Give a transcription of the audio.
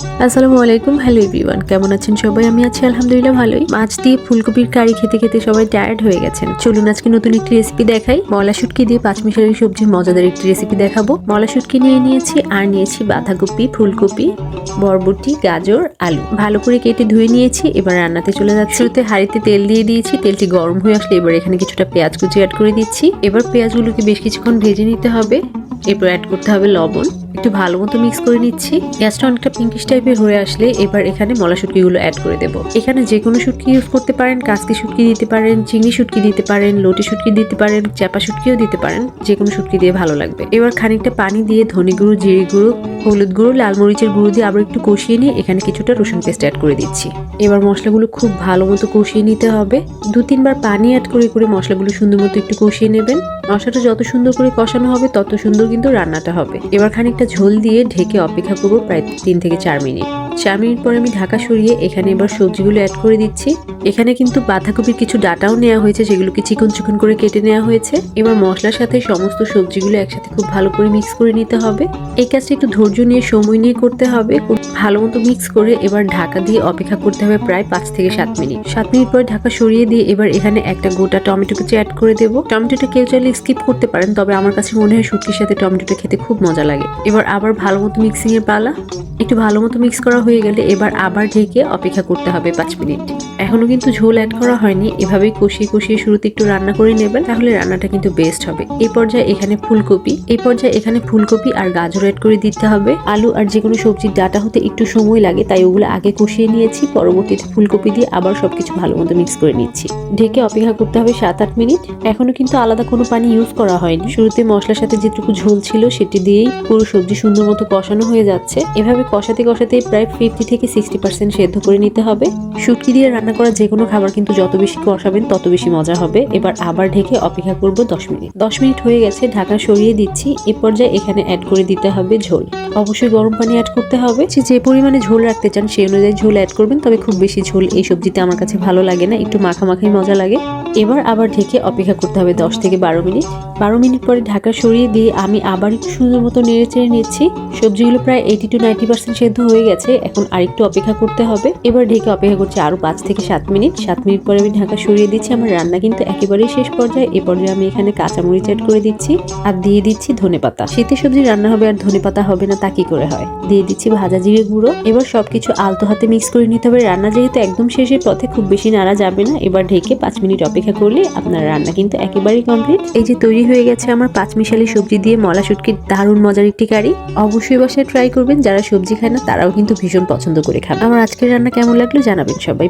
আসসালামু আলাইকুম hello everyone কেমন আছেন সবাই? আমি আছি আলহামদুলিল্লাহ ভালোই। মাছ দিয়ে ফুলকপির কারি খেতে খেতে সবাই টায়ার্ড হয়ে গেছেন। চলুন আজকে নতুন একটি রেসিপি দেখাই। মলা শুটকি দিয়ে পাঁচমিশালি সবজির মজাদার একটি রেসিপি দেখাবো। মলা শুটকি নিয়ে নিয়েছি, আর নিয়েছি বাঁধাকপি, ফুলকপি, বরবটি, গাজর, আলু। ভালো করে কেটে ধুয়ে নিয়েছি, এবার রান্নাতে চলে যাচ্ছি। শুরুতে হাঁড়িতে তেল দিয়ে দিয়েছি, তেলটি গরম হয়ে আসলে এবার এখানে কিছুটা পেঁয়াজ কুচি অ্যাড করে দিচ্ছি। এবার পেঁয়াজগুলোকে বেশ কিছুক্ষণ ভেজে নিতে হবে। এরপর অ্যাড করতে হবে লবণ। একটু ভালো মতো মিক্স করে নিচ্ছি। গ্যাসটা অনেকটা পিঙ্কিশ টাইপের হয়ে আসলে এবার এখানে মলা শুটকিগুলো অ্যাড করে দেবো। এখানে যে কোনো শুটকি ইউজ করতে পারেন, কাসকি শুটকি দিতে পারেন, চিংড়ি শুটকি দিতে পারেন, লটি শুটকি দিতে পারেন চাপা শুটকিও দিতে পারেন যে কোনো শুটকি দিয়ে ভালো লাগবে। এবার খানিকটা পানি দিয়ে ধনে গুঁড়ো, জিরে গুঁড়ো, হলুদ গুঁড়ো, লাল মরিচের গুঁড়ো দিয়ে আবার একটু কষিয়ে নিয়ে এখানে কিছুটা রসুন পেস্ট অ্যাড করে দিচ্ছি। এবার মশলাগুলো খুব ভালো মতো কষিয়ে নিতে হবে। দু তিনবার পানি অ্যাড করে করে মশলাগুলো সুন্দর মতো একটু কষিয়ে নেবেন। মশলাটা যত সুন্দর করে কষানো হবে, তত সুন্দর কিন্তু রান্নাটা হবে। এবার খানিকটা ঝোল দিয়ে ঢেকে অপেক্ষা করব প্রায় তিন থেকে চার মিনিট। চার মিনিট পর আমি ঢাকা সরিয়ে এখানে এবার সবজিগুলো অ্যাড করে দিচ্ছি। এখানে কিন্তু বাঁধাকপির কিছু ডাটাও নেওয়া হয়েছে সেগুলোকে চিকন চিকন করে কেটে নেওয়া হয়েছে। এবার মশলার সাথে সমস্ত সবজিগুলো একসাথে খুব ভালো করে মিক্স করে নিতে হবে। এই কাজটা একটু ধৈর্য নিয়ে, সময় নিয়ে করতে হবে। ভালো মতো মিক্স করে এবার ঢাকা দিয়ে অপেক্ষা করতে হবে প্রায় পাঁচ থেকে সাত মিনিট। সাত মিনিট পরে ঢাকা সরিয়ে দিয়ে এবার এখানে একটা গোটা টমেটো কুচি অ্যাড করে দেবো। টমেটোটা কেউ চাইলে স্কিপ করতে পারেন, তবে আমার কাছে মনে হয় শুটকির সাথে টমেটোটা খেতে খুব মজা লাগে। এবার আবার ভালো মতো মিক্সিং এর পালা। একটু ভালো মতো মিক্স করা হয়ে গেলে এবার আবার ঢেকে অপেক্ষা করতে হবে পাঁচ মিনিট। এখনও কিন্তু ঝোল অ্যাড করা হয়নি। এভাবেই কষিয়ে কষিয়ে শুরুতে একটু রান্না করে নেবেন, তাহলে রান্নাটা কিন্তু বেস্ট হবে। এই পর্যায়ে এখানে ফুলকপি। এই পর্যায়ে এখানে ফুলকপি আর গাজর অ্যাড করে দিতে হবে। আলু আর যে কোনো সবজির ডাটা হতে একটু সময় লাগে, তাই ওগুলো আগে কষিয়ে নিয়েছি। পরবর্তীতে ফুলকপি দিয়ে আবার সবকিছু ভালো মতো মিক্স করে নিচ্ছি। ঢেকে অপেক্ষা করতে হবে সাত আট মিনিট। এখনও কিন্তু আলাদা কোনো পানি ইউজ করা হয়নি। শুরুতে মশলার সাথে যেটুকু ঝোল ছিল, সেটি দিয়েই পুরো সবজি সুন্দর মতো কষানো হয়ে যাচ্ছে। এভাবে কষাতে কষাতে প্রায় ফিফটি থেকে সিক্সটি পার্সেন্ট সেদ্ধ করে নিতে হবে। শুটকি দিয়ে রান্না করা যে কোনো খাবার কিন্তু যত বেশি কষাবেন, তত বেশি মজা হবে। এবার আবার ঢেকে অপেক্ষা করব দশ মিনিট। দশ মিনিট হয়ে গেছে ঢাকা সরিয়ে দিচ্ছি। এ পর্যায়ে এখানে অ্যাড করে দিতে হবে ঝোল। অবশ্যই গরম পানি অ্যাড করতে হবে। যে পরিমাণে ঝোল রাখতে চান, সেই অনুযায়ী ঝোল অ্যাড করবেন। তবে খুব বেশি ঝোল এই সবজিতে আমার কাছে ভালো লাগে না। একটু মাখামাখাই মজা লাগে। এবার আবার ঢেকে অপেক্ষা করতে হবে দশ থেকে বারো মিনিট। বারো মিনিট পরে ঢাকা সরিয়ে দিয়ে আমি আবার একটু সুন্দর মতো নেড়ে চেড়ে নিচ্ছি। সবজিগুলো প্রায় এইটি টু নাইনটি পার্সেন্ট সেদ্ধ হয়ে গেছে। এখন আরেকটু অপেক্ষা করতে হবে। এবার ঢেকে অপেক্ষা করছি আরও পাঁচ থেকে সাত মিনিট। সাত মিনিট পরে আমি ঢাকা সরিয়ে দিচ্ছি। আমার রান্না কিন্তু একেবারেই শেষ পর্যায়ে। এ পর্যায়ে আমি এখানে কাঁচামরিচ অ্যাড করে দিচ্ছি। আর দিয়ে দিচ্ছি ধনে পাতা শীতের সবজি রান্না হবে আর ধনে পাতা হবে না, তা কি করে হয়? দিয়ে দিচ্ছি ভাজা জিরে গুঁড়ো। এবার সবকিছু আলতো হাতে মিক্স করে নিতে হবে। রান্না যেহেতু একদম শেষের পথে, খুব বেশি নাড়া যাবে না। এবার ঢেকে পাঁচ মিনিট অপেক্ষা করলে আপনার রান্না কিন্তু একেবারেই কমপ্লিট এই যে তৈরি হয়ে গেছে আমার পাঁচ মিশালি সবজি দিয়ে মলা শুটকির দারুণ মজার একটি কারি। অবশ্যই বসে ট্রাই করবেন, যারা সবজি খায় না, তারাও কিন্তু ভীষণ পছন্দ করে খান আমার আজকের রান্না কেমন লাগল জানাবেন সবাই।